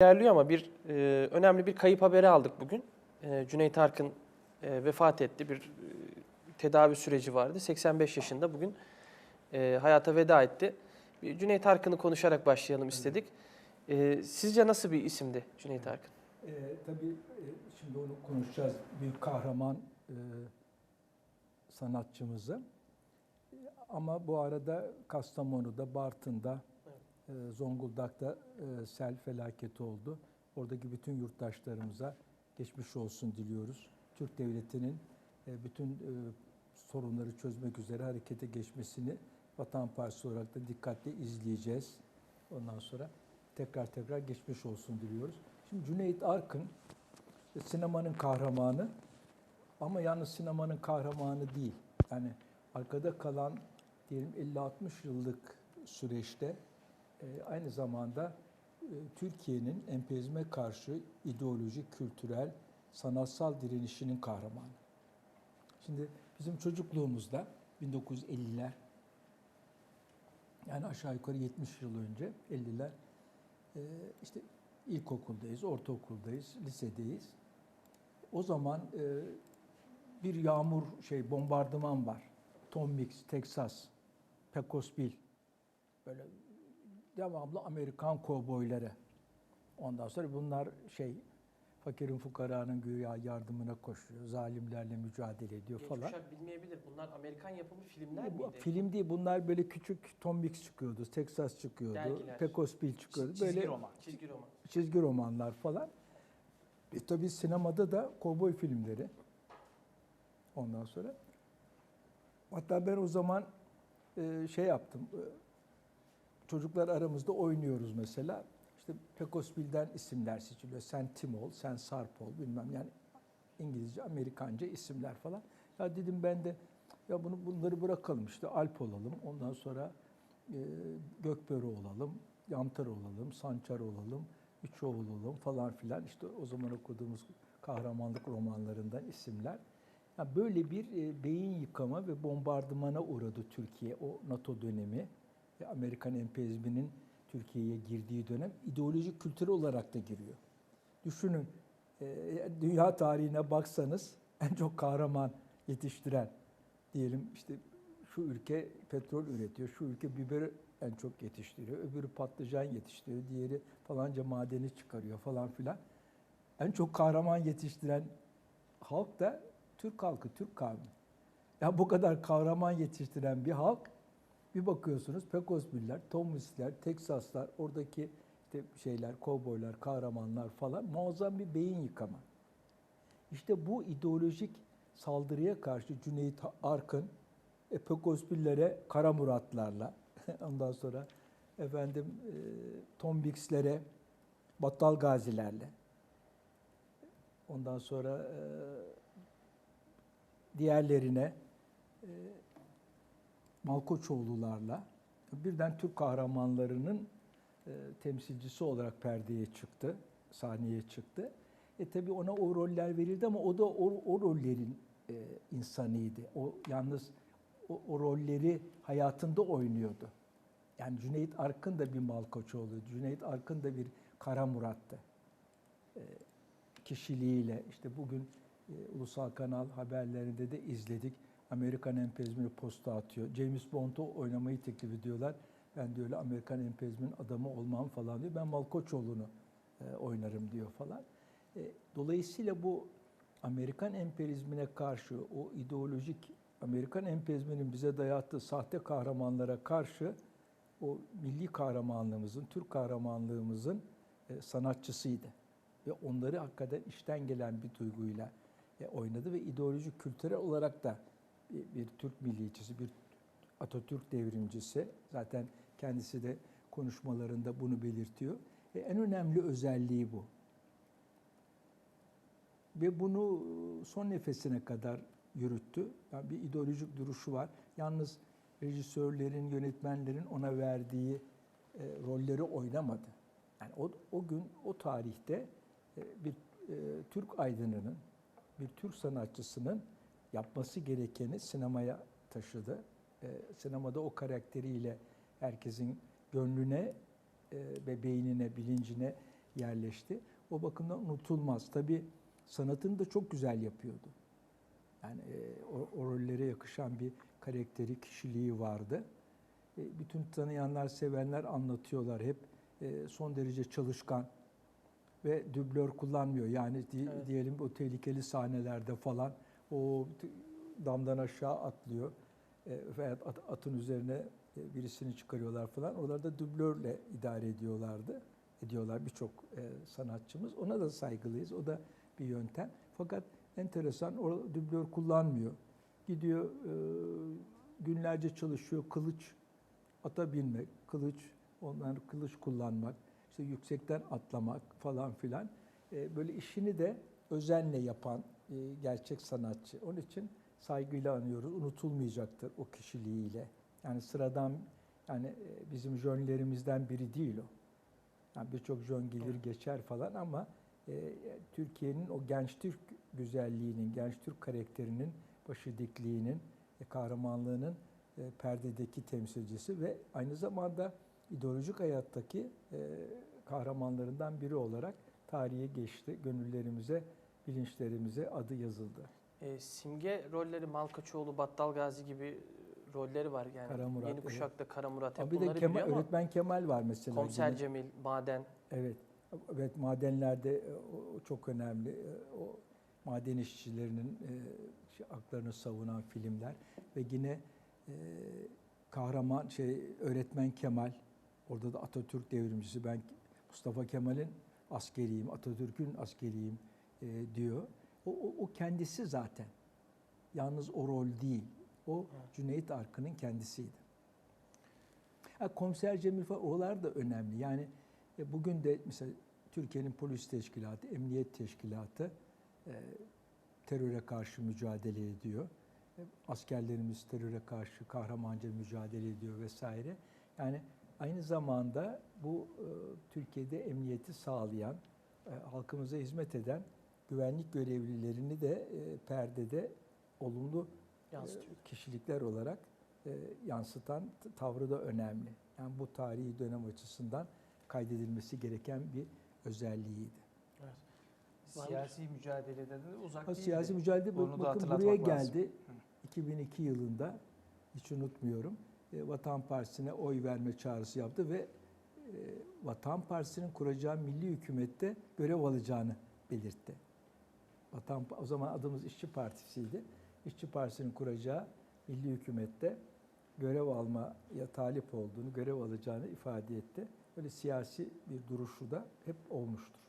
ilerliyor ama bir e, önemli bir kayıp haberi aldık bugün. E, Cüneyt Arkın e, vefat etti. Bir e, tedavi süreci vardı. 85 yaşında bugün e, hayata veda etti. Bir Cüneyt Arkın'ı konuşarak başlayalım istedik. E, sizce nasıl bir isimdi Cüneyt Arkın? Ee, tabii e, şimdi onu konuşacağız. Büyük kahraman e, sanatçımızı. Ama bu arada Kastamonu'da, Bartın'da, e, Zonguldak'ta e, sel felaketi oldu. Oradaki bütün yurttaşlarımıza geçmiş olsun diliyoruz. Türk Devleti'nin e, bütün e, sorunları çözmek üzere harekete geçmesini Vatan Partisi olarak da dikkatle izleyeceğiz. Ondan sonra tekrar tekrar geçmiş olsun diliyoruz. Şimdi Cüneyt Arkın sinemanın kahramanı ama yalnız sinemanın kahramanı değil. Yani arkada kalan diyelim 50-60 yıllık süreçte aynı zamanda e, Türkiye'nin emperyalizme karşı ideolojik, kültürel, sanatsal direnişinin kahramanı. Şimdi bizim çocukluğumuzda 1950'ler yani aşağı yukarı 70 yıl önce 50'ler e, işte ilkokuldayız, ortaokuldayız, lisedeyiz. O zaman e, bir yağmur şey bombardıman var. Tom Mix, Texas, Pecos Bill. Böyle devamlı Amerikan kovboyları. Ondan sonra bunlar şey fakirin fukaranın güya yardımına koşuyor. Zalimlerle mücadele ediyor Genç falan. kuşak bilmeyebilir. Bunlar Amerikan yapımı filmler Bu miydi? film değil bunlar böyle küçük Tom Mix çıkıyordu, Texas çıkıyordu, Dergiler. Pecos Bill çıkıyordu. Çizgi böyle roman. Çizgi roman. çizgi romanlar falan. E tabii sinemada da kovboy filmleri. Ondan sonra. Hatta ben o zaman e, şey yaptım. Çocuklar aramızda oynuyoruz mesela. İşte Pecosville'den isimler seçiliyor. Sen Tim ol, sen Sarp ol bilmem yani İngilizce, Amerikanca isimler falan. Ya dedim ben de ya bunu bunları bırakalım işte Alp olalım. Ondan sonra e, Gökbörü olalım, Yantar olalım, Sançar olalım, Üçoğul olalım falan filan. İşte o zaman okuduğumuz kahramanlık romanlarından isimler. Ya böyle bir e, beyin yıkama ve bombardımana uğradı Türkiye o NATO dönemi Amerikan emperyalizminin Türkiye'ye girdiği dönem ideolojik kültürel olarak da giriyor. Düşünün e, dünya tarihine baksanız en çok kahraman yetiştiren diyelim işte şu ülke petrol üretiyor, şu ülke biber en çok yetiştiriyor, öbürü patlıcan yetiştiriyor, diğeri falanca madeni çıkarıyor falan filan. En çok kahraman yetiştiren halk da Türk halkı, Türk kavmi. Ya bu kadar kahraman yetiştiren bir halk bir bakıyorsunuz Pekosbiller, Tomisler, Teksaslar, oradaki işte şeyler, kovboylar, kahramanlar falan muazzam bir beyin yıkama. İşte bu ideolojik saldırıya karşı Cüneyt Arkın, e, Pekosbillere, Kara Muratlarla, ondan sonra efendim e, Tombikslere, Battal Gazilerle, ondan sonra e, diğerlerine e, Malkoçoğlularla birden Türk kahramanlarının e, temsilcisi olarak perdeye çıktı, sahneye çıktı. E tabii ona o roller verildi ama o da o, o rollerin e, insanıydı. O yalnız o, o rolleri hayatında oynuyordu. Yani Cüneyt Arkın da bir Malkoçoğlu, Cüneyt Arkın da bir Kara Murat'tı. E, kişiliğiyle işte bugün e, ulusal kanal haberlerinde de izledik. Amerikan emperyalizmini posta atıyor. James Bond'u oynamayı teklif ediyorlar. Ben diyor öyle Amerikan emperyalizmin adamı olmam falan diyor. Ben Malkoçoğlu'nu e, oynarım diyor falan. E, dolayısıyla bu Amerikan emperyalizmine karşı o ideolojik Amerikan emperyalizminin bize dayattığı sahte kahramanlara karşı o milli kahramanlığımızın, Türk kahramanlığımızın e, sanatçısıydı. Ve onları hakikaten içten gelen bir duyguyla e, oynadı ve ideolojik kültürel olarak da bir, Türk milliyetçisi, bir Atatürk devrimcisi. Zaten kendisi de konuşmalarında bunu belirtiyor. E, en önemli özelliği bu. Ve bunu son nefesine kadar yürüttü. Yani bir ideolojik duruşu var. Yalnız rejisörlerin, yönetmenlerin ona verdiği e, rolleri oynamadı. Yani o, o gün, o tarihte e, bir e, Türk aydınının, bir Türk sanatçısının yapması gerekeni sinemaya taşıdı. E, sinemada o karakteriyle herkesin gönlüne e, ve beynine, bilincine yerleşti. O bakımdan unutulmaz. Tabii sanatını da çok güzel yapıyordu. Yani e, o, o rollere yakışan bir karakteri, kişiliği vardı. E, bütün tanıyanlar, sevenler anlatıyorlar hep. E, son derece çalışkan ve dublör kullanmıyor. Yani di- Evet. diyelim o tehlikeli sahnelerde falan o damdan aşağı atlıyor. E, veya at- atın üzerine e, birisini çıkarıyorlar falan. Oralarda dublörle idare ediyorlardı. Ediyorlar birçok e, sanatçımız. Ona da saygılıyız. O da bir yöntem. Fakat enteresan o dublör kullanmıyor. Gidiyor günlerce çalışıyor. Kılıç ata binmek, kılıç, ondan kılıç kullanmak, işte yüksekten atlamak falan filan. Böyle işini de özenle yapan e, gerçek sanatçı. Onun için saygıyla anıyoruz. Unutulmayacaktır o kişiliğiyle. Yani sıradan yani e, bizim jönlerimizden biri değil o. Yani birçok jön gelir geçer falan ama e, Türkiye'nin o genç Türk güzelliğinin, genç Türk karakterinin, başı dikliğinin, e, kahramanlığının e, perdedeki temsilcisi ve aynı zamanda ideolojik hayattaki e, kahramanlarından biri olarak tarihe geçti. Gönüllerimize, bilinçlerimize adı yazıldı. E, simge rolleri Malkaçoğlu, Battal Gazi gibi e, rolleri var. Yani Kara Murat, yeni evet. kuşakta Kara Murat hep Abi bir de bunları Kemal, biliyor ama öğretmen Kemal var mesela. Komiser yine. Cemil, Maden. Evet. Evet madenlerde e, o- o çok önemli. E, O maden işçilerinin e, şey, haklarını savunan filmler ve yine e, kahraman şey öğretmen Kemal orada da Atatürk devrimcisi ben Mustafa Kemal'in askeriyim, Atatürk'ün askeriyim e, diyor. O, o, o kendisi zaten. Yalnız o rol değil. O Cüneyt Arkın'ın kendisiydi. Ha, Komiser Cemil falan oralar da önemli. Yani e, bugün de mesela Türkiye'nin polis teşkilatı, emniyet teşkilatı e, teröre karşı mücadele ediyor. E, askerlerimiz teröre karşı kahramanca mücadele ediyor vesaire. Yani aynı zamanda bu e, Türkiye'de emniyeti sağlayan, e, halkımıza hizmet eden güvenlik görevlilerini de e, perdede olumlu Yansıtıyor. e, kişilikler olarak e, yansıtan tavrı da önemli. Yani bu tarihi dönem açısından kaydedilmesi gereken bir özelliğiydi. Evet. Siyasi mücadelede de uzak Ha, değildi. siyasi mücadele Onu da bakın hatırlatmak buraya lazım. geldi. 2002 yılında hiç unutmuyorum. E, Vatan Partisi'ne oy verme çağrısı yaptı ve e, Vatan Partisi'nin kuracağı milli hükümette görev alacağını belirtti. Vatan o zaman adımız İşçi Partisi'ydi. İşçi Partisi'nin kuracağı milli hükümette görev almaya talip olduğunu, görev alacağını ifade etti. Böyle siyasi bir duruşu da hep olmuştur.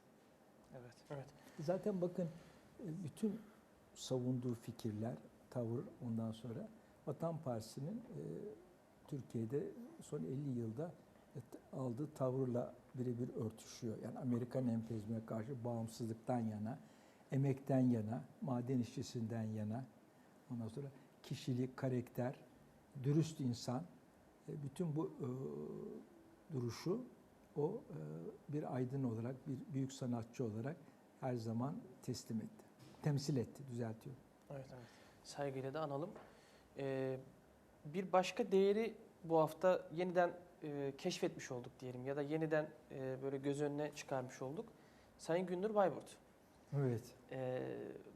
Evet. Evet. Zaten bakın e, bütün savunduğu fikirler, tavır ondan sonra Vatan Partisi'nin e, Türkiye'de son 50 yılda et- aldığı tavırla birebir örtüşüyor. Yani Amerikan emperyalizmine karşı bağımsızlıktan yana, emekten yana, maden işçisinden yana, ondan sonra kişilik, karakter, dürüst insan, e, bütün bu e, duruşu o e, bir aydın olarak, bir büyük sanatçı olarak her zaman teslim etti. Temsil etti, düzeltiyorum. Evet. Saygıyla da analım. Ee, bir başka değeri bu hafta yeniden e, keşfetmiş olduk diyelim ya da yeniden e, böyle göz önüne çıkarmış olduk. Sayın Gündür Bayburt. Evet. e,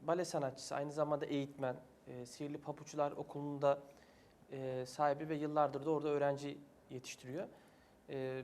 bale sanatçısı, aynı zamanda eğitmen, e, Sihirli Papuçlar Okulu'nda e, sahibi ve yıllardır da orada öğrenci yetiştiriyor. E,